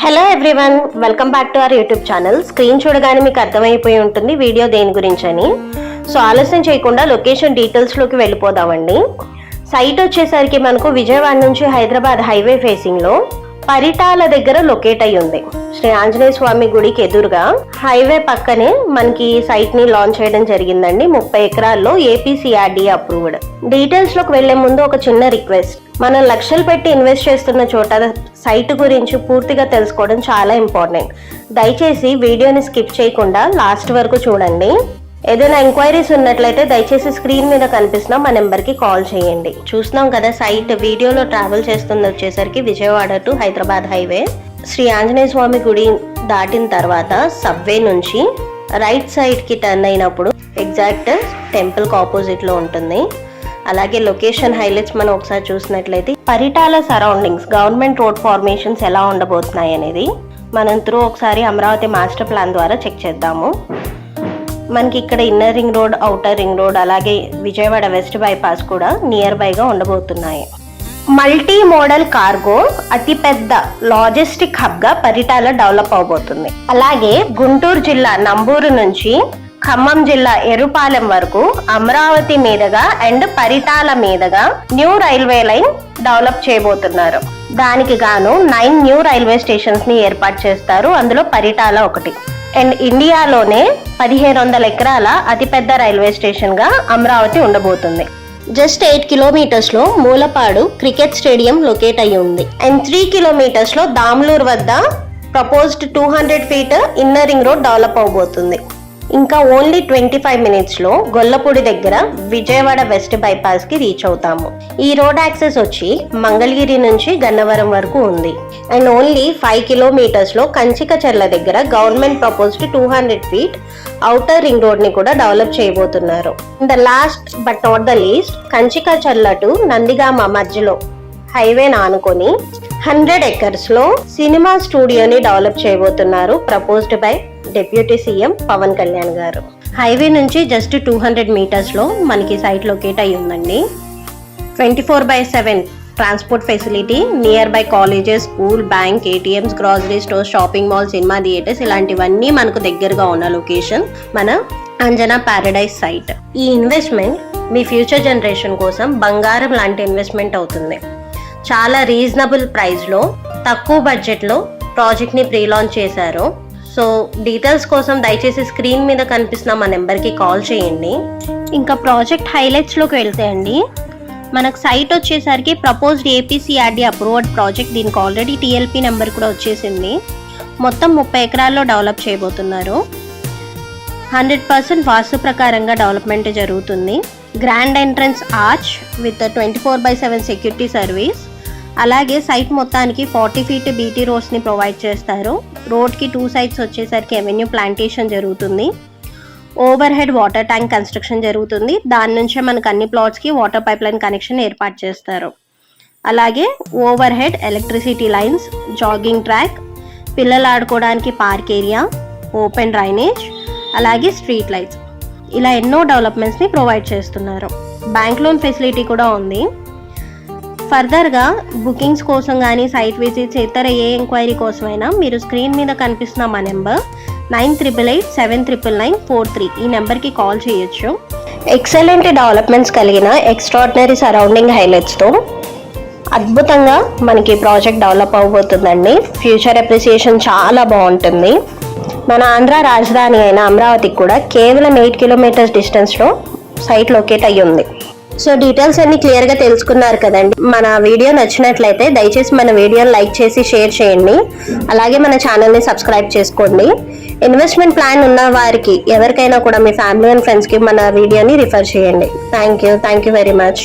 Hello everyone welcome back to our YouTube channel screen చూడగానే మీకు అర్థమైపోయి ఉంటుంది వీడియో దేని గురించి అని సో ఆలస్యం చేయకుండా లొకేషన్ డీటెయిల్స్లోకి వెళ్ళిపోదామండి. సైట్ వచ్చేసరికి మనకు విజయవాడ నుంచి హైదరాబాద్ హైవే ఫేసింగ్లో పరిటాల దగ్గర లొకేట్ అయి ఉంది శ్రీ ఆంజనేయ స్వామి గుడికి ఎదురుగా హైవే పక్కనే మనకి సైట్ని లాంచ్ చేయడం జరిగిందండి. ముప్పై ఎకరాల్లో ఏపీసీఆర్డీ అప్రూవ్డ్. డీటెయిల్స్లోకి వెళ్ళే ముందు ఒక చిన్న రిక్వెస్ట్. మనం లక్షలు పెట్టి ఇన్వెస్ట్ చేస్తున్న చోట సైట్ గురించి పూర్తిగా తెలుసుకోవడం చాలా ఇంపార్టెంట్. దయచేసి వీడియోని స్కిప్ చేయకుండా లాస్ట్ వరకు చూడండి. ఏదైనా ఎంక్వైరీస్ ఉన్నట్లయితే దయచేసి స్క్రీన్ మీద కనిపిస్తున్న మా నెంబర్కి కాల్ చేయండి. చూస్తున్నాం కదా సైట్ వీడియోలో ట్రావెల్ చేస్తుంది వచ్చేసరికి విజయవాడ టు హైదరాబాద్ హైవే. శ్రీ ఆంజనేయ స్వామి గుడి దాటిన తర్వాత సబ్వే నుంచి రైట్ సైడ్కి టర్న్ అయినప్పుడు ఎగ్జాక్ట్ టెంపుల్కి ఆపోజిట్లో ఉంటుంది. అలాగే లొకేషన్ హైలైట్స్ మనం ఒకసారి చూసినట్లయితే Paritala surroundings government road formations ఎలా ఉండబోతున్నాయి అనేది మనం త్రూ ఒకసారి అమరావతి మాస్టర్ ప్లాన్ ద్వారా చెక్ చేద్దాము. మనకి ఇక్కడ inner ring road outer ring road అలాగే విజయవాడ వెస్ట్ బైపాస్ కూడా నియర్ బైగా ఉండబోతున్నాయి. మల్టీ మోడల్ కార్గో అతిపెద్ద లాజిస్టిక్ హబ్గా పరిటాల డెవలప్ అవబోతుంది. అలాగే గుంటూరు జిల్లా నంబూరు నుంచి ఖమ్మం జిల్లా ఎరుపాలెం వరకు అమరావతి మీదుగా అండ్ పరిటాల మీదుగా న్యూ రైల్వే లైన్ డెవలప్ చేయబోతున్నారు. దానికి గాను నైన్ న్యూ రైల్వే స్టేషన్స్ని ఏర్పాటు చేస్తారు. అందులో పరిటాల ఒకటి. అండ్ ఇండియాలోనే పదిహేను వందల ఎకరాల అతిపెద్ద రైల్వే స్టేషన్గా అమరావతి ఉండబోతుంది. జస్ట్ ఎయిట్ కిలోమీటర్స్లో మూలపాడు క్రికెట్ స్టేడియం లొకేట్ అయి ఉంది. అండ్ త్రీ కిలోమీటర్స్లో దామ్లూర్ వద్ద proposed two hundred feet inner ring road develop అవబోతుంది. ఇంకా ఓన్లీ ట్వంటీ ఫైవ్ మినిట్స్లో గొల్లపూడి దగ్గర విజయవాడ వెస్ట్ బైపాస్కి రీచ్ అవుతాము. ఈ రోడ్ యాక్సెస్ వచ్చి మంగళగిరి నుంచి గన్నవరం వరకు ఉంది. అండ్ ఓన్లీ ఫైవ్ కిలోమీటర్స్లో కంచికచర్ల దగ్గర government proposed two hundred feet outer ring రోడ్ని కూడా డెవలప్ చేయబోతున్నారు. The last but not the least Kanchikacherla to Nandigama మధ్యలో హైవే ఆనుకొని హండ్రెడ్ ఎకర్స్లో సినిమా స్టూడియోని డెవలప్ చేయబోతున్నారు proposed by deputy CM Pawan Kalyan garu. Highway నుంచి జస్ట్ టూ హండ్రెడ్ మీటర్స్లో మనకి site locate అయి ఉందండి. Twenty four by seven transport facility near by colleges school bank ATMs grocery stores shopping mall cinema theatres ఇలాంటివన్నీ మనకు దగ్గరగా ఉన్న location మన Anjana Paradise site ఈ ఇన్వెస్ట్మెంట్ మీ ఫ్యూచర్ జనరేషన్ కోసం బంగారం లాంటి ఇన్వెస్ట్మెంట్ అవుతుంది. చాలా రీజనబుల్ ప్రైస్లో తక్కువ బడ్జెట్లో ప్రాజెక్ట్ని ప్రీ లాంచ్ చేశారు. సో డీటెయిల్స్ కోసం దయచేసి స్క్రీన్ మీద కనిపిస్తున్న మా నెంబర్కి కాల్ చేయండి. ఇంకా ప్రాజెక్ట్ హైలైట్స్లోకి వెళ్తే అండి మనకు సైట్ వచ్చేసరికి ప్రపోజ్డ్ ఏపీసీఆర్డీ అప్రూవ్డ్ ప్రాజెక్ట్ దీనికి ఆల్రెడీ టీఎల్పీ నెంబర్ కూడా వచ్చేసింది. మొత్తం ముప్పై ఎకరాల్లో డెవలప్ చేయబోతున్నారు. హండ్రెడ్ పర్సెంట్ వాస్తు ప్రకారంగా డెవలప్మెంట్ జరుగుతుంది. Grand entrance arch with twenty four by seven security service. అలాగే సైట్ మొత్తానికి ఫార్టీ ఫీట్ బీటీ రోడ్స్ని ప్రొవైడ్ చేస్తారు. రోడ్కి టూ సైడ్స్ వచ్చేసరికి ఎవెన్యూ ప్లాంటేషన్ జరుగుతుంది. Over head water tank construction జరుగుతుంది. దాని నుంచే మనకు అన్ని ప్లాట్స్కి వాటర్ పైప్ లైన్ కనెక్షన్ ఏర్పాటు చేస్తారు. అలాగే over head electricity lines jogging track పిల్లలు ఆడుకోవడానికి పార్క్ ఏరియా ఓపెన్ డ్రైనేజ్ అలాగే స్ట్రీట్ లైట్స్. ఇలా ఎన్నో డెవలప్మెంట్స్ని ప్రొవైడ్ చేస్తున్నారు. బ్యాంక్ లోన్ ఫెసిలిటీ కూడా ఉంది. ఫర్దర్గా బుకింగ్స్ కోసం కానీ సైట్ విజిట్స్ ఇతర ఏ ఎంక్వైరీ కోసమైనా మీరు స్క్రీన్ మీద కనిపిస్తున్న మా number nine triple eight seven triple nine four three ఈ నెంబర్కి కాల్ చేయొచ్చు. ఎక్సలెంట్ డెవలప్మెంట్స్ కలిగిన ఎక్స్ట్రాడినరీ సరౌండింగ్ హైలైట్స్తో అద్భుతంగా మనకి ప్రాజెక్ట్ డెవలప్ అవబోతుందండి ఫ్యూచర్ అప్రిసియేషన్ చాలా బాగుంటుంది. మన ఆంధ్ర రాజధాని అయిన అమరావతికి కూడా కేవలం ఎయిట్ కిలోమీటర్స్ డిస్టెన్స్లో సైట్ లొకేట్ అయ్యి ఉంది సో డీటెయిల్స్ అన్ని క్లియర్గా తెలుసుకున్నారు కదండి. మన వీడియో నచ్చినట్లయితే దయచేసి మన వీడియోని లైక్ చేసి షేర్ చేయండి. అలాగే మన ఛానల్ని సబ్స్క్రైబ్ చేసుకోండి. ఇన్వెస్ట్మెంట్ ప్లాన్ ఉన్న వారికి ఎవరికైనా కూడా మీ ఫ్యామిలీ అండ్ ఫ్రెండ్స్కి మన వీడియోని రిఫర్ చేయండి. Thank you thank you very much